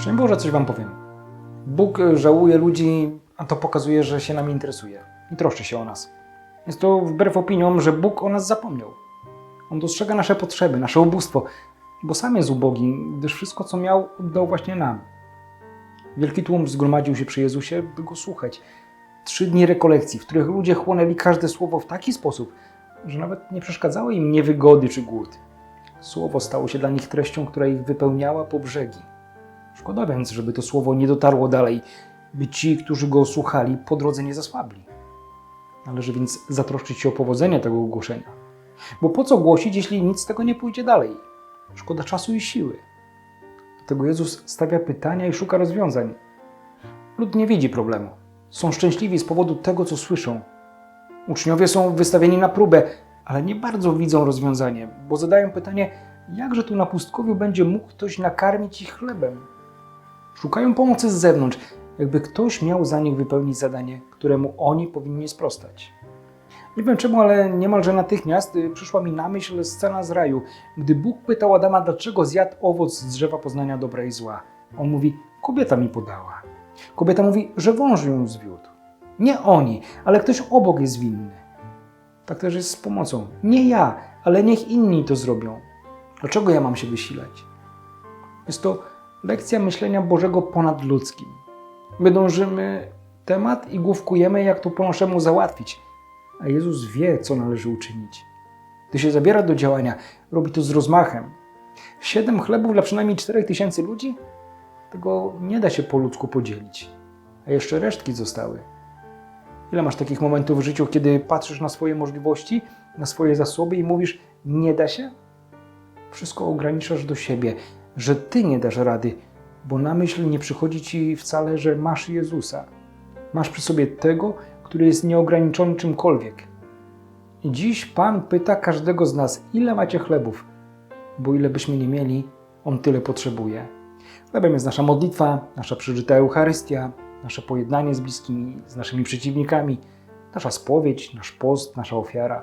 Szczęść Boże, coś Wam powiem. Bóg e, żałuje ludzi, a to pokazuje, że się nami interesuje i troszczy się o nas. Jest to wbrew opiniom, że Bóg o nas zapomniał. On dostrzega nasze potrzeby, nasze ubóstwo, bo sam jest ubogi, gdyż wszystko, co miał, oddał właśnie nam. Wielki tłum zgromadził się przy Jezusie, by go słuchać. Trzy dni rekolekcji, w których ludzie chłonęli każde słowo w taki sposób, że nawet nie przeszkadzały im niewygody czy głód. Słowo stało się dla nich treścią, która ich wypełniała po brzegi. Szkoda więc, żeby to słowo nie dotarło dalej, by ci, którzy go słuchali, po drodze nie zasłabli. Należy więc zatroszczyć się o powodzenie tego ogłoszenia. Bo po co głosić, jeśli nic z tego nie pójdzie dalej? Szkoda czasu i siły. Dlatego Jezus stawia pytania i szuka rozwiązań. Lud nie widzi problemu. Są szczęśliwi z powodu tego, co słyszą. Uczniowie są wystawieni na próbę, ale nie bardzo widzą rozwiązanie, bo zadają pytanie, jakże tu na pustkowiu będzie mógł ktoś nakarmić ich chlebem? Szukają pomocy z zewnątrz, jakby ktoś miał za nich wypełnić zadanie, któremu oni powinni sprostać. Nie wiem czemu, ale niemalże natychmiast y, przyszła mi na myśl scena z raju, gdy Bóg pytał Adama, dlaczego zjadł owoc z drzewa poznania dobra i zła. On mówi, kobieta mi podała. Kobieta mówi, że wąż ją zwiódł. Nie oni, ale ktoś obok jest winny. Tak też jest z pomocą. Nie ja, ale niech inni to zrobią. Dlaczego ja mam się wysilać? Jest to lekcja myślenia Bożego ponad ludzkim. My dążymy temat i główkujemy, jak to po naszemu załatwić. A Jezus wie, co należy uczynić. Gdy się zabiera do działania, robi to z rozmachem. Siedem chlebów dla przynajmniej czterech tysięcy ludzi? Tego nie da się po ludzku podzielić. A jeszcze resztki zostały. Ile masz takich momentów w życiu, kiedy patrzysz na swoje możliwości, na swoje zasoby i mówisz, nie da się? Wszystko ograniczasz do siebie, że ty nie dasz rady, bo na myśl nie przychodzi ci wcale, że masz Jezusa. Masz przy sobie tego, który jest nieograniczony czymkolwiek. Dziś Pan pyta każdego z nas, ile macie chlebów, bo ile byśmy nie mieli, On tyle potrzebuje. Chlebem jest nasza modlitwa, nasza przeżyta Eucharystia, nasze pojednanie z bliskimi, z naszymi przeciwnikami, nasza spowiedź, nasz post, nasza ofiara.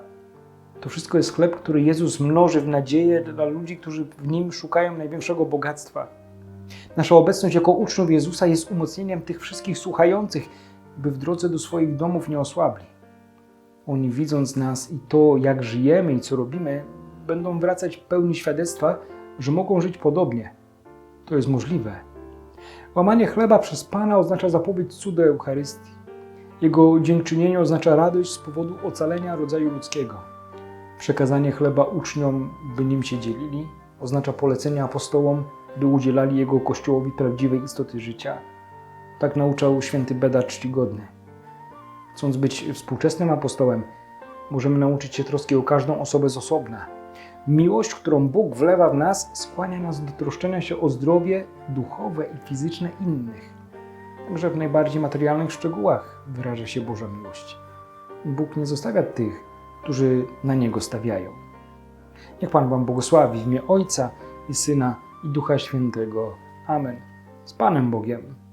To wszystko jest chleb, który Jezus mnoży w nadzieję dla ludzi, którzy w nim szukają największego bogactwa. Nasza obecność jako uczniów Jezusa jest umocnieniem tych wszystkich słuchających, by w drodze do swoich domów nie osłabli. Oni, widząc nas i to, jak żyjemy i co robimy, będą wracać pełni świadectwa, że mogą żyć podobnie. To jest możliwe. Łamanie chleba przez Pana oznacza zapowiedź cudu Eucharystii. Jego dziękczynienie oznacza radość z powodu ocalenia rodzaju ludzkiego. Przekazanie chleba uczniom, by nim się dzielili, oznacza polecenie apostołom, by udzielali jego kościołowi prawdziwej istoty życia. Tak nauczał święty Beda Czcigodny. Chcąc być współczesnym apostołem, możemy nauczyć się troski o każdą osobę z osobna. Miłość, którą Bóg wlewa w nas, skłania nas do troszczenia się o zdrowie duchowe i fizyczne innych. Także w najbardziej materialnych szczegółach wyraża się Boża miłość. Bóg nie zostawia tych, którzy na Niego stawiają. Niech Pan Wam błogosławi w imię Ojca i Syna i Ducha Świętego. Amen. Z Panem Bogiem.